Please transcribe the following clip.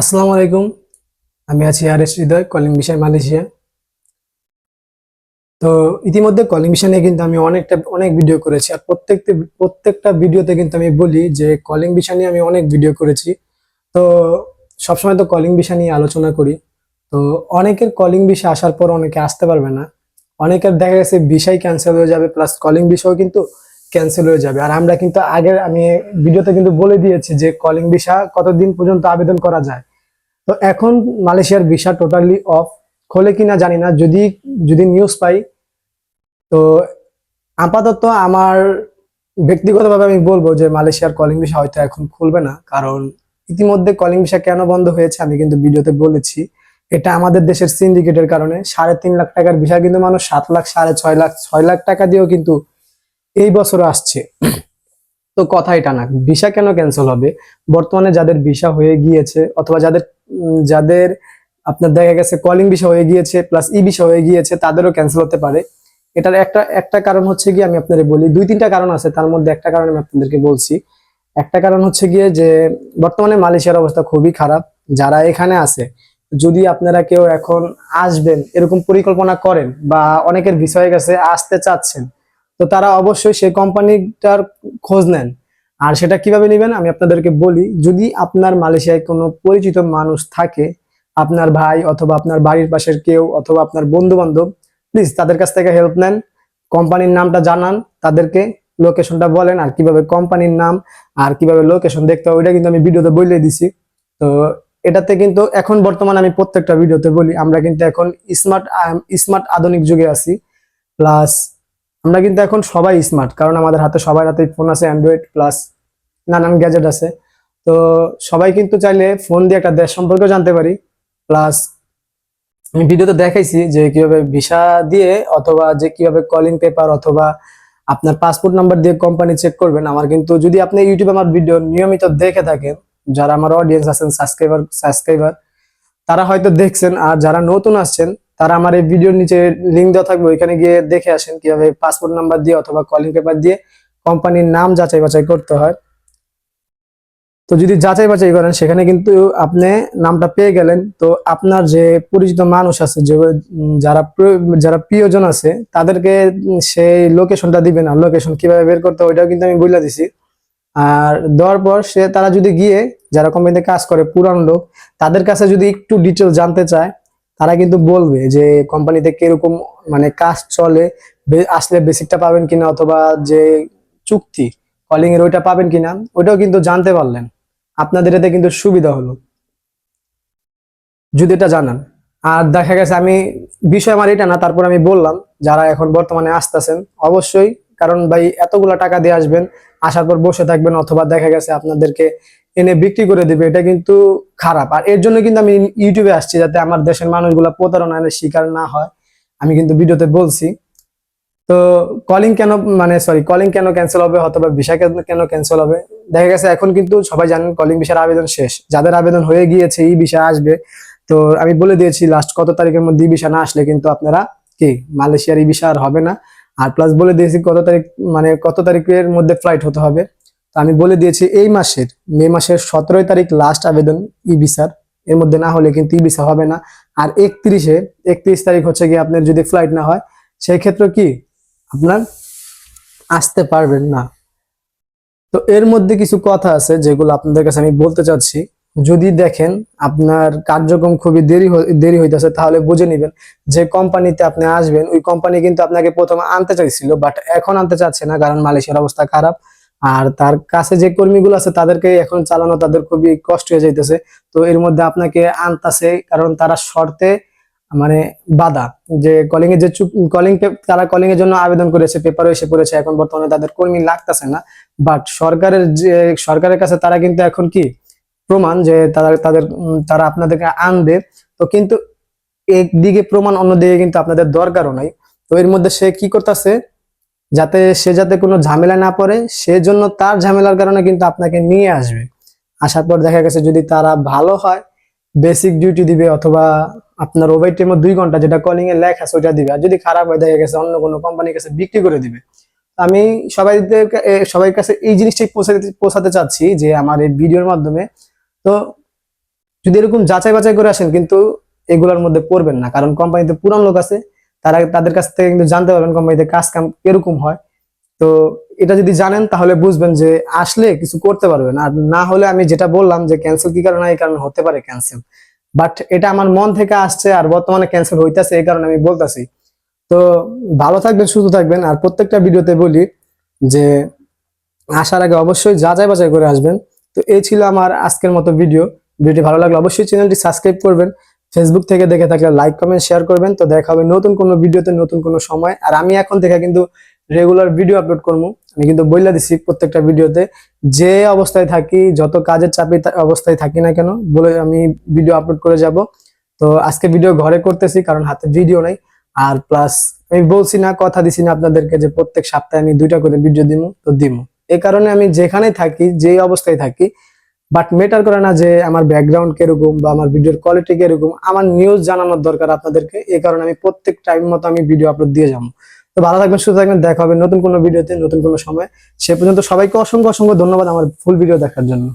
আসসালামু আলাইকুম। আমি আছি আর এস হৃদয় কলিং বিষয় মালয়েশিয়া। তো ইতিমধ্যে কলিং বিষয় নিয়ে কিন্তু আমি অনেকটা, অনেক ভিডিও করেছি। আর প্রত্যেকটা প্রত্যেকটা ভিডিওতে কিন্তু আমি বলি যে কলিং বিষয় নিয়ে আমি অনেক ভিডিও করেছি। তো সবসময় তো কলিং বিষয় নিয়ে আলোচনা করি। তো অনেকের কলিং বিষয় আসার পর অনেকে আসতে পারবে না। অনেকের দেখা গেছে বিষয় ক্যান্সেল হয়ে যাবে প্লাস কলিং বিষয়ও কিন্তু ক্যান্সেল হয়ে যাবে। আর আমরা কিন্তু আগের আমি ভিডিওতে কিন্তু বলে দিয়েছি যে কলিং ভিসা কতদিন পর্যন্ত আবেদন করা যায়। তো এখন মালয়েশিয়ার ভিসা টোটালি অফ খোলে কিনা জানি না। যদি যদি নিউজ পাই, তো আপাতত আমার ব্যক্তিগতভাবে আমি বলব যে মালয়েশিয়ার কলিং ভিসা হয়তো এখন খুলবে না। কারণ ইতিমধ্যে কলিং ভিসা কেন বন্ধ হয়েছে আমি কিন্তু ভিডিওতে বলেছি। এটা আমাদের দেশের সিন্ডিকেটের কারণে। সাড়ে তিন লাখ টাকার ভিসা কিন্তু মানুষ সাত লাখ, সাড়ে ছয় লাখ ছয় লাখ টাকা দিয়েও কিন্তু এই বছর আসছে। তো কথা এটা না ভিসা কেন ক্যান্সেল হবে? বর্তমানে যাদের ভিসা হয়ে গিয়েছে, অথবা যাদের যাদের আপনার দেখা গেছে কলিং ভিসা হয়ে গিয়েছে প্লাস ই ভিসা হয়ে গিয়েছে, তাদেরও ক্যান্সেল হতে পারে। এটার একটা একটা কারণ হচ্ছে গিয়ে আমি আপনাদের বলি, দুই তিনটা কারণ আছে, তার মধ্যে একটা কারণ আমি আপনাদেরকে বলছি। একটা কারণ হচ্ছে গিয়ে যে, বর্তমানে মালয়েশিয়ার অবস্থা খুবই খারাপ, যারা এখানে আছে, যদি আপনারা কেউ এখন আসবেন, এরকম পরিকল্পনা করেন, বা অনেকের ভিসা হয়ে গেছে, আসতে চাচ্ছেন তো তারা অবশ্যই সেই কোম্পানিটার খোঁজ নেন। আর সেটা কীভাবে নেবেন আমি আপনাদেরকে বলি, যদি আপনার মালয়েশিয়ায় কোনো পরিচিত মানুষ থাকে, আপনার ভাই অথবা আপনার বাড়ির পাশের কেউ অথবা আপনার বন্ধু বান্ধব প্লিজ তাদের কাছ থেকে হেল্প নেন, কোম্পানির নামটা জানান, তাদেরকে লোকেশনটা বলেন, আর কীভাবে কোম্পানির নাম আর কীভাবে লোকেশন দেখতে হবে, ওইটা কিন্তু আমি ভিডিওতে বলে দিছি। তো এটাতে কিন্তু এখন বর্তমানে আমি প্রত্যেকটা ভিডিওতে বলি, আমরা কিন্তু এখন স্মার্ট স্মার্ট আধুনিক যুগে আছি প্লাস আমরা কিন্তু এখন সবাই স্মার্ট কারণ আমাদের হাতে সবার হাতে ফোন আছে অ্যান্ড্রয়েড প্লাস নানান গ্যাজেট আছে। তো সবাই কিন্তু চাইলে ফোন দিয়ে একটা দেশ সম্পর্কে জানতে পারি। প্লাস আমি ভিডিওতে দেখাইছি যে কীভাবে ভিসা দিয়ে অথবা যে কীভাবে কলিং পেপার অথবা আপনার পাসপোর্ট নাম্বার দিয়ে কোম্পানি চেক করবেন। আমার কিন্তু যদি আপনি ইউটিউবে আমার ভিডিও নিয়মিত দেখে থাকেন, যারা আমার অডিয়েন্স আছেন সাবস্ক্রাইবার সাবস্ক্রাইবার তারা হয়তো দেখছেন। আর যারা নতুন আসছেন তারা আমার এই ভিডিওর নিচে লিঙ্ক দেওয়া থাকবে, ওইখানে গিয়ে দেখে আসেন কীভাবে পাসপোর্ট নাম্বার দিয়ে অথবা কলিং পেপার দিয়ে কোম্পানির নাম যাচাই বাছাই করতে হয়। তো যদি যাচাই বাছাই করেন, সেখানে কিন্তু আপনি নামটা পেয়ে গেলেন। তো আপনার যে পরিচিত মানুষ আছে, যে যারা যারা প্রিয়জন আছে, তাদেরকে সেই লোকেশনটা দিবে না। লোকেশন কীভাবে বের করতে হয়, ওইটাও কিন্তু আমি বলে দিছি। আর দেওয়ার পর সে, তারা যদি গিয়ে, যারা কোম্পানিতে কাজ করে, পুরান লোক, তাদের কাছে যদি একটু ডিটেল জানতে চায় তারা কিন্তু বলবে যে কোম্পানিতে কীরকম মানে কাজ চলে আসলে বেসিকটা পাবেন কিনা অথবা যে চুক্তি কলিং এর ওইটা পাবেন কিনা, ওইটাও কিন্তু জানতে পারলেন। আপনাদের এতে কিন্তু সুবিধা হলো। যদি এটা জানান। আর দেখা গেছে আমি বিষয় আমার এটা না, তারপর আমি বললাম, যারা এখন বর্তমানে আসতেছেন, অবশ্যই, কারণ ভাই এতগুলা টাকা দিয়ে আসবেন আসার পর বসে থাকবেন অথবা দেখা গেছে আপনাদেরকে এনে বিক্রি করে দিবে, এটা কিন্তু খারাপ। আর এর জন্য কিন্তু আমি ইউটিউবে আসছি যাতে আমার দেশের মানুষগুলা প্রতারণার শিকার না হয়। আমি কিন্তু ভিডিওতে বলছি। তো কলিং কেন মানে সরি কলিং কেন ক্যান্সেল হবে অথবা ভিসা কেন- ক্যান্সেল হবে? দেখা গেছে এখন কিন্তু সবাই জানেন কলিং ভিসার আবেদন শেষ। যাদের আবেদন হয়ে গিয়েছে এই ভিসা আসবে। তো আমি বলে দিয়েছি লাস্ট কত তারিখের মধ্যে এই ভিসা না আসলে কিন্তু আপনারা কি, মালয়েশিয়ার এই ভিসা আর হবে না। আর প্লাস বলে দিয়েছি কত তারিখ মানে কত তারিখের মধ্যে ফ্লাইট হতে হবে। তো আমি বলে দিয়েছি এই মাসের, মে মাসের সতেরোই তারিখ লাস্ট আবেদন ই এর মধ্যে না হলে কিন্তু ই ভিসা হবে না। আর একত্রিশে, একত্রিশ তারিখ হচ্ছে গিয়ে আপনার যদি ফ্লাইট না হয়, সেই ক্ষেত্রে কি? আপনার আসতে পারবেন না। তো এর মধ্যে কিছু কথা আছে যেগুলো আপনাদের কাছে আমি বলতে চাচ্ছি। যদি দেখেন আপনার কার্যক্রম খুবই দেরি দেরি হইতেছে, তাহলে বুঝে নেবেন যে কোম্পানিতে আপনি আসবেন, ওই কোম্পানি কিন্তু আপনাকে প্রথমে আনতে চাইছিল বাট এখন আনতে চাচ্ছে না কারণ মালয়েশিয়ার অবস্থা খারাপ। আর তার কাছে যে কর্মীগুলো আছে, তাদেরকে এখন চালানো তাদের খুবই কষ্ট হয়ে যাইতেছে। তো এর মধ্যে আপনাকে আনতাছে কারণ তারা শর্তে মানে বাধা, যে কলিং এর যে কলিং তারা কলিং এর জন্য আবেদন করেছে পেপারও এসে পড়েছে, এখন বর্তমানে তাদের কর্মী লাগতেছে না। বাট সরকারের যে, সরকারের কাছে তারা কিন্তু এখন কি প্রমাণ যে তারা, তাদের তারা আপনাদেরকে আনবে। তো কিন্তু একদিকে প্রমাণ, অন্যদিকে কিন্তু আপনাদের দরকারও নাই। তো এর মধ্যে সে কি করতেছে? যাতে সে যাতে কোনো ঝামেলা না পড়ে, সেজন্য তার ঝামেলার কারণে কিন্তু আপনাকে নিয়ে আসবে। আসার পর দেখা গেছে যদি তারা ভালো হয় বেসিক ডিউটি দিবে অথবা আপনার ওভার টাইমে দুই ঘণ্টা যেটা কলিং এ লেখা আছে, ওইটা দিবে। আর যদি খারাপ হয়ে, দেখা গেছে অন্য কোনো কোম্পানির কাছে বিক্রি করে দিবে। আমি সবাইদের সবাই কাছে এই জিনিসটাই পৌঁছাতে পৌঁছাতে চাচ্ছি যে আমার এই ভিডিওর মাধ্যমে তো যদি এরকম যাচাই বাছাই করে আসেন, কিন্তু এগুলোর মধ্যে পড়বেন না। কারণ কোম্পানিতে পুরান লোক আছে, তারা তাদের কাছ থেকে কিন্তু জানতে পারবেন কোম্পানিতে কাজ কাম এরকম হয়। তো এটা যদি জানেন, তাহলে বুঝবেন যে আসলে কিছু করতে পারবেন। আর না হলে আমি যেটা বললাম যে ক্যান্সেল কি কারণে, এই কারণে হতে পারে ক্যান্সেল বাট এটা আমার মন থেকে আসছে আর বর্তমানে ক্যান্সেল হইতাছে, এই কারণে আমি বলতাছি। তো ভালো থাকবেন, সুস্থ থাকবেন। আর প্রত্যেকটা ভিডিওতে বলি যে, আসার আগে অবশ্যই যাচাই বাছাই করে আসবেন। তো এই ছিল আমার আজকের মতো ভিডিও ভিডিওটি ভালো লাগলে অবশ্যই চ্যানেলটি সাবস্ক্রাইব করবেন। ফেসবুক থেকে দেখে থাকলে লাইক কমেন্ট শেয়ার করবেন। তো দেখা হবে নতুন কোনো ভিডিওতে নতুন কোনো সময়। আর আমি এখন থেকে কিন্তু রেগুলার ভিডিও আপলোড করব। আমি কিন্তু বইলা দিছি প্রত্যেকটা ভিডিওতে যে অবস্থায় থাকি, যত কাজের চাপে অবস্থায় থাকি না কেন, বলে আমি ভিডিও আপলোড করে যাব। তো আজকে ভিডিও ঘরে করতেছি, কারণ হাতে ভিডিও নাই। আর প্লাস আমি বলছি না, কথা দিছি না আপনাদেরকে যে প্রত্যেক সপ্তাহে আমি দুইটা করে ভিডিও দিব তো দিমু। এই কারণে আমি যেখানে থাকি যে অবস্থায় থাকি বাট মেটার করে না যে আমার ব্যাকগ্রাউন্ড কীরকম বা আমার ভিডিওর কোয়ালিটি কীরকম, আমার নিউজ জানানোর দরকার আপনাদেরকে এই কারণে আমি প্রত্যেক টাইম মতো আমি ভিডিও আপলোড দিয়ে যাব। তো ভালো থাকবেন, সুস্থ থাকবেন, দেখা হবে নতুন কোনো ভিডিওতে নতুন কোনো সময়। সে পর্যন্ত সবাইকে অসংখ্য অসংখ্য ধন্যবাদ আমার ফুল ভিডিও দেখার জন্য।